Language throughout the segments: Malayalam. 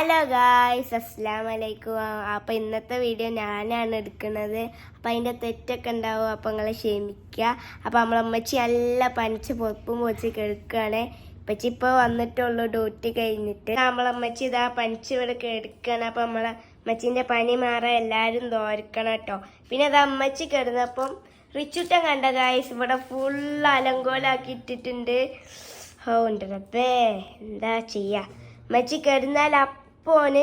ഹലോ ഗായ്സ് അസ്സാം വലൈക്കും അപ്പോൾ ഇന്നത്തെ വീഡിയോ ഞാനാണ് എടുക്കുന്നത്. അപ്പോൾ അതിന്റെ തെറ്റൊക്കെ ഉണ്ടാവും. അപ്പോൾ നിങ്ങൾ ക്ഷമിക്കുക അപ്പോൾ നമ്മളമ്മച്ചി നല്ല പനിച്ച് പൊപ്പും പൊച്ച് കിടക്കുകയാണ് ഇപ്പച്ചി ഇപ്പോൾ വന്നിട്ടുള്ളൂ ഡ്യൂട്ടി കഴിഞ്ഞിട്ട്. നമ്മളമ്മച്ചി ഇതാ പനിച്ച് ഇവിടെ കിടക്കുകയാണ് അപ്പോൾ നമ്മളെ അമ്മച്ചീന്റെ പനി മാറാൻ എല്ലാവരും തോരക്കണം കേട്ടോ. പിന്നെ അത് അമ്മച്ചി കിടന്നപ്പം റിച്ചുട്ടൻ കണ്ട ഗായ്സ് ഇവിടെ ഫുൾ അലങ്കോലാക്കി ഇട്ടിട്ടുണ്ട് ഓ ഉണ്ട് എന്താ ചെയ്യാ? മച്ചി കിടന്നാൽ അപ്പോന്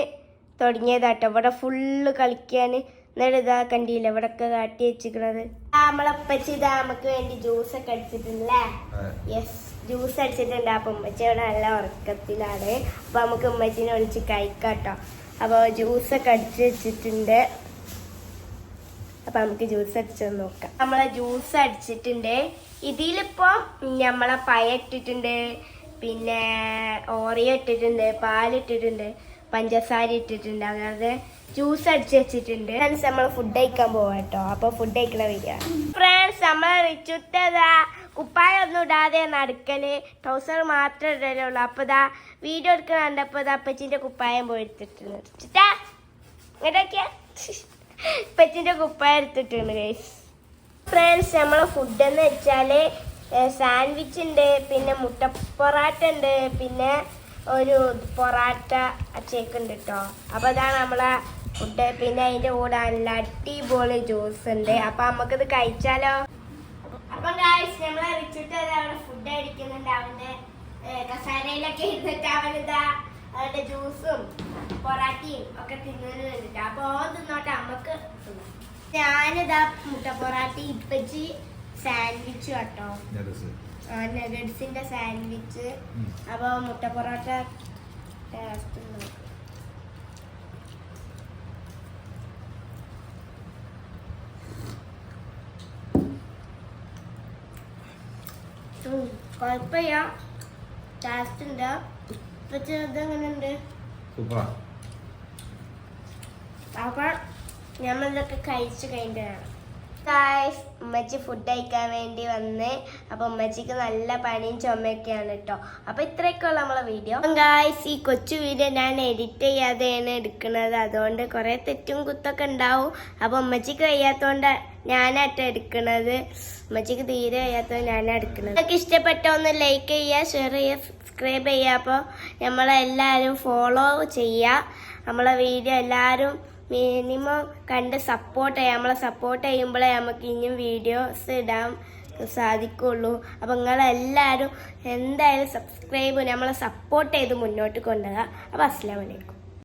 തുടങ്ങിയതാട്ടോ. ഇവിടെ ഫുള്ള് കളിക്കാൻ എന്നിട്ട് ഇതാ കണ്ടില്ല? ഇവിടെ ഒക്കെ കാട്ടി വെച്ചിരിക്കണത്. നമ്മളപ്പച്ചി ഇതാ നമുക്ക് വേണ്ടി ജ്യൂസ് ഒക്കെ അടിച്ചിട്ടുണ്ടല്ലേ? യെസ് ജ്യൂസ് അടിച്ചിട്ടുണ്ട്. അപ്പൊ ഉമ്മച്ചി ഇവിടെ നല്ല ഉറക്കത്തിലാണ്. അപ്പൊ നമുക്ക് ഉമ്മച്ചിനെ വിളിച്ച് കഴിക്കാട്ടോ. അപ്പൊ ജ്യൂസ് ഒക്കെ അടിച്ചു വെച്ചിട്ടുണ്ട്. അപ്പൊ നമുക്ക് ജ്യൂസ് അടിച്ചത് നോക്കാം. നമ്മളെ ജ്യൂസ് അടിച്ചിട്ടുണ്ട്. ഇതിലിപ്പോ നമ്മളെ പയ ഇട്ടിട്ടുണ്ട്. പിന്നെ ഓറിയ ഇട്ടിട്ടുണ്ട് പാലിട്ടിട്ടുണ്ട് പഞ്ചസാര ഇട്ടിട്ടുണ്ട്. അതായത് ജ്യൂസ് അടിച്ച് വെച്ചിട്ടുണ്ട്. ഫ്രണ്ട്സ് നമ്മൾ ഫുഡ് കഴിക്കാൻ പോവാ കേട്ടോ. അപ്പൊ ഫുഡ് കഴിക്കണ വരിക ഫ്രണ്ട്സ് നമ്മൾ റിച്ചുട്ടതാ കുപ്പായൊന്നും ഇടാതെ നടക്കൽ. ട്രൗസർ മാത്രമേ ഇടലുള്ളൂ. അപ്പൊ ഇതാ വീഡിയോ എടുക്കണ കണ്ടപ്പോ ഇതാ അപ്പച്ചിന്റെ കുപ്പായം പോയി എടുത്തിട്ടുണ്ട്. റിച്ചുട്ടാ ഇങ്ങോട്ടൊക്കെയാ കുപ്പായം കുപ്പായ എടുത്തിട്ടുണ്ട് ഗൈസ് ഫ്രണ്ട്സ് നമ്മൾ ഫുഡ് എന്ന് വെച്ചാൽ സാൻഡ്വിച്ച് ഉണ്ട് പിന്നെ മുട്ട പൊറാട്ട ഉണ്ട് പിന്നെ ഒരു പൊറാട്ട ചേക്ക് ഉണ്ട് കേട്ടോ അപ്പൊ ഇതാണ് നമ്മളെ ഫുഡ് പിന്നെ അതിന്റെ കൂടെ നല്ല അടിപൊളി ജ്യൂസ് ഉണ്ട്. അപ്പൊ നമുക്കിത് കഴിച്ചാലോ? അപ്പൊ നമ്മളെ റിച്ചിട്ട് അവിടെ ഫുഡ് അടിക്കുന്നുണ്ട്. അവന്റെ കസാരയിലൊക്കെ ഇരുന്നിട്ട് അവനിതാ അവന്റെ ജ്യൂസും പൊറാട്ടയും ഒക്കെ തിന്നു വേണ്ടിട്ട് അപ്പൊ ഓൻ തിന്നോട്ടെ നമുക്ക് ഞാനിതാ മുട്ട പൊറാട്ടി ഇപ്പച്ചി സാൻഡ്വിച്ച് കേട്ടോ. നഗഡ്സിന്റെ സാൻഡ്വിച്ച്. അപ്പൊ മുട്ട പൊറോട്ട ടേസ്റ്റ് കുഴപ്പമില്ല ടേസ്റ്റ് ഉണ്ട് ഇപ്പൊ ചെറുത് എങ്ങനെയുണ്ട്? അപ്പൊ നമ്മളിതൊക്കെ കഴിച്ചു കഴിഞ്ഞിട്ടാണ് ഗായ്സ് ഉമ്മച്ചി ഫുഡ് കഴിക്കാൻ വേണ്ടി വന്ന്. അപ്പൊ ഉമ്മച്ചിക്ക് നല്ല പനിയും ചുമയൊക്കെയാണ് കേട്ടോ അപ്പൊ ഇത്രയൊക്കെയുള്ള നമ്മളെ വീഡിയോ ഗായ്സ് ഈ കൊച്ചു വീഡിയോ ഞാൻ എഡിറ്റ് ചെയ്യാതെയാണ് എടുക്കുന്നത്. അതുകൊണ്ട് കുറെ തെറ്റും കുത്തൊക്കെ ഉണ്ടാവും. അപ്പൊ ഉമ്മച്ചിക്ക് വയ്യാത്തോണ്ട് ഞാനാട്ടോ എടുക്കണത് ഉമ്മച്ചിക്ക് തീരെ വയ്യാത്തോണ്ട് ഞാനാ എടുക്കണത് നിങ്ങൾക്ക് ഇഷ്ടപ്പെട്ട ഒന്ന് ലൈക്ക് ചെയ്യുക ഷെയർ ചെയ്യുക സബ്സ്ക്രൈബ് ചെയ്യുക. അപ്പോൾ നമ്മളെല്ലാവരും ഫോളോ ചെയ്യുക. നമ്മളെ വീഡിയോ എല്ലാവരും മിനിമം കണ്ട് സപ്പോർട്ട് ചെയ്യാം. നമ്മളെ സപ്പോർട്ട് ചെയ്യുമ്പോഴേ നമുക്ക് ഇനിയും വീഡിയോസ് ഇടാൻ സാധിക്കുള്ളൂ. അപ്പം നിങ്ങളെല്ലാവരും എന്തായാലും സബ്സ്ക്രൈബ് നമ്മളെ സപ്പോർട്ട് ചെയ്ത് മുന്നോട്ട് കൊണ്ടുവരാം അപ്പോൾ അസ്സാം വലൈക്കും